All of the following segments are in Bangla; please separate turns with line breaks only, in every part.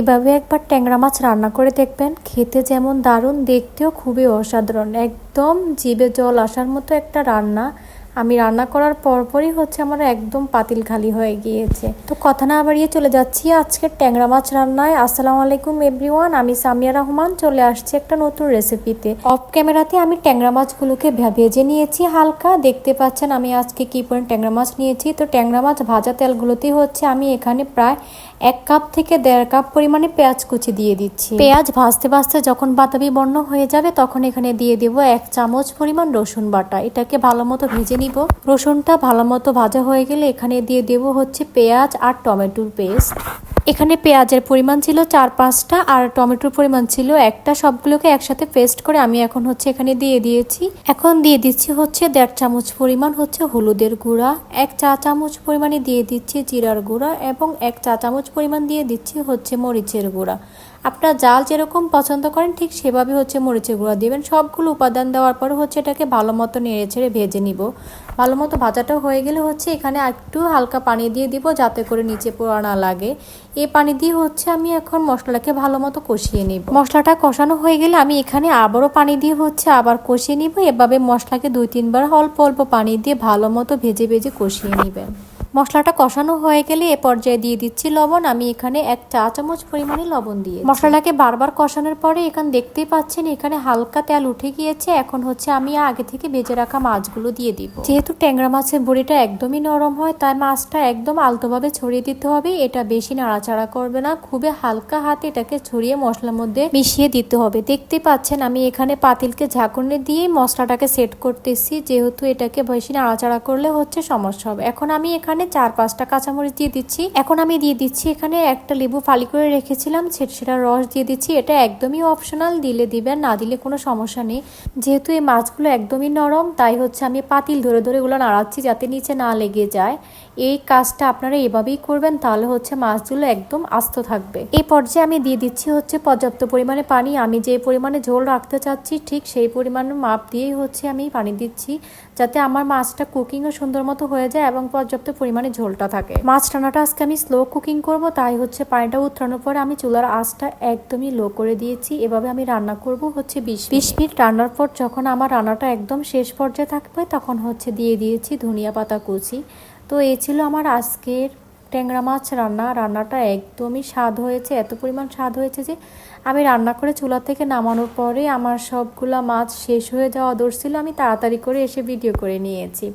এভাবে একবার ট্যাংরা মাছ রান্না করে দেখবেন। খেতে যেমন দারুণ, দেখতেও খুবই অসাধারণ। একদম জিভে জল আসার মতো একটা রান্না। আমি রান্না করার পরপরই হচ্ছে আমার একদম পাতিল খালি হয়ে গিয়েছে। তো কথা না বাড়িয়ে চলে যাচ্ছি আজকে ট্যাংরা মাছ রান্নায়। আসসালামু আলাইকুম এভরিওয়ান আমি সামিয়া রহমান, চলে আসছি একটা নতুন রেসিপিতে অফ ক্যামেরাতে আমি ট্যাংরা মাছগুলোকে ভেজে নিয়েছি হালকা। দেখতে পাচ্ছেন আমি আজকে কি পরিমাণ ট্যাংরা মাছ নিয়েছি। তো ট্যাংরা মাছ ভাজা তেলগুলোতেই হচ্ছে আমি এখানে প্রায় এক কাপ থেকে দেড় কাপ পরিমাণে পেঁয়াজ কুচি দিয়ে দিচ্ছি। পেঁয়াজ ভাজতে ভাজতে যখন বাতাবি বর্ণ হয়ে যাবে তখন এখানে দিয়ে দেব এক চামচ পরিমাণ রসুন বাটা। এটাকে ভালো মতো ভেজে নিব। রসুনটা ভালো মতো ভাজা হয়ে গেলে এখানে দিয়ে দেব হচ্ছে পেঁয়াজ আর টমেটোর পেস্ট। এখানে পেঁয়াজের পরিমাণ ছিল চার পাঁচটা আর টমেটোর পরিমাণ ছিল একটা। সবগুলোকে একসাথে পেস্ট করে আমি এখন হচ্ছে এখানে দিয়ে দিয়েছি। এখন দিয়ে দিচ্ছি হচ্ছে দেড় চামচ পরিমাণ হচ্ছে হলুদের গুঁড়া, এক চা চামচ পরিমাণে দিয়ে দিচ্ছি জিরার গুঁড়া এবং এক চা চামচ পরিমাণ দিয়ে দিচ্ছি হচ্ছে মরিচের গুঁড়া। আপনার জাল যেরকম পছন্দ করেন ঠিক সেভাবে হচ্ছে মরিচের গুঁড়া দেবেন। সবগুলো উপাদান দেওয়ার পরে হচ্ছে এটাকে ভালো মতো নেড়ে ছেড়ে ভেজে নিব। ভালো মতো ভাজাটা হয়ে গেলে হচ্ছে এখানে একটু হালকা পানি দিয়ে দিব যাতে করে নিচে পোড়া না লাগে। এই পানি দিয়ে হচ্ছে আমি এখন মশলাকে ভালো মতো কষিয়ে নিব। মশলাটা কষানো হয়ে গেলে আমি এখানে আবারও পানি দিয়ে হচ্ছে আবার কষিয়ে নিব। এভাবে মশলাকে দুই তিনবার অল্প অল্প পানি দিয়ে ভালো মতো ভেজে ভেজে কষিয়ে নেবেন। মশলাটা কষানো হয়ে গেলে এ পর্যায়ে দিয়ে দিচ্ছি লবণ। আমি এখানে এক চা চামচ পরিমাণে লবণ দিয়ে মশলাটাকে বারবার কষানোর পরে এখানে দেখতেই পাচ্ছেন, এখানে হালকা তেল উঠে গিয়েছে। এখন হচ্ছে আমি আগে থেকে বেজে রাখা মাছগুলো দিয়ে দিব। যেহেতু ট্যাংরা মাছের বড়িটা একদমই নরম হয়, তাই মাছটা একদম আলতোভাবে ছড়িয়ে দিতে হবে। এটা বেশি নাড়াচাড়া করবে না, খুবই হালকা হাতে এটাকে ছড়িয়ে মশলার মধ্যে মিশিয়ে দিতে হবে। দেখতে পাচ্ছেন, আমি এখানে পাতিলকে ঝাঁকুনি দিয়ে মশলাটাকে সেট করতেছি। যেহেতু এটাকে বেশি নাড়াচাড়া করলে হচ্ছে সমস্যা হবে। এখন আমি এখানে চার পাঁচটা কাঁচামরিচ দিয়ে দিচ্ছি। এখন আমি দিয়ে দিচ্ছি এখানে একটা লেবু ফালি করে রেখেছিলাম সেটা রস দিয়ে দিচ্ছি। এটা একদমই অপশনাল দিলে দিবেন, না দিলে কোনো সমস্যা নেই। যেহেতু এই মাছগুলো একদমই নরম, তাই হচ্ছে আমি পাতিল ধরে ধরে এগুলো নাড়াচ্ছি যাতে নিচে না লেগে যায়। এই কাজটা আপনারা এভাবেই করবেন, তাহলে হচ্ছে মাছগুলো একদম আস্ত থাকবে। এই পর্যায়ে আমি দিয়ে দিচ্ছি হচ্ছে পর্যাপ্ত পরিমাণে পানি। আমি যে পরিমাণে ঝোল রাখতে চাচ্ছি, ঠিক সেই পরিমাণ মাপ দিয়েই হচ্ছে আমি পানি দিচ্ছি, যাতে আমার মাছটা কুকিংও সুন্দর মতো হয়ে যায় এবং পর্যাপ্ত পরিমাণে ঝোলটা থাকে। মাছ রান্নাটা আজকে আমি স্লো কুকিং করব, তাই হচ্ছে পানিটা উত্তরানোর পরে আমি চুলার আঁচটা একদমই লো করে দিয়েছি। এভাবে আমি রান্না করব হচ্ছে বিশ বিশ মিনিট রান্নার পর যখন আমার রান্নাটা একদম শেষ পর্যায়ে থাকবে, তখন হচ্ছে দিয়ে দিয়েছি ধনিয়া পাতা কুচি। তো এই ছিল আমার আজকের ট্যাংরা মাছ রান্না। রান্নাটা একদমই স্বাদ হয়েছে, এত পরিমাণ স্বাদ হয়েছে যে আমি রান্না করে চুলা থেকে নামানোর পরে আমার সবগুলা মাছ শেষ হয়ে যাওয়া দর ছিল, আমি তাড়াতাড়ি করে এসে ভিডিও করে নিয়েছি।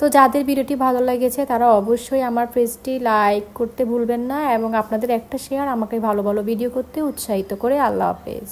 তো যাদের ভিডিওটি ভালো লেগেছে, তারা অবশ্যই আমার পেজটি লাইক করতে ভুলবেন না এবং আপনাদের একটা শেয়ার আমাকে ভালো ভালো ভিডিও করতে উৎসাহিত করে। আল্লাহ হাফেজ।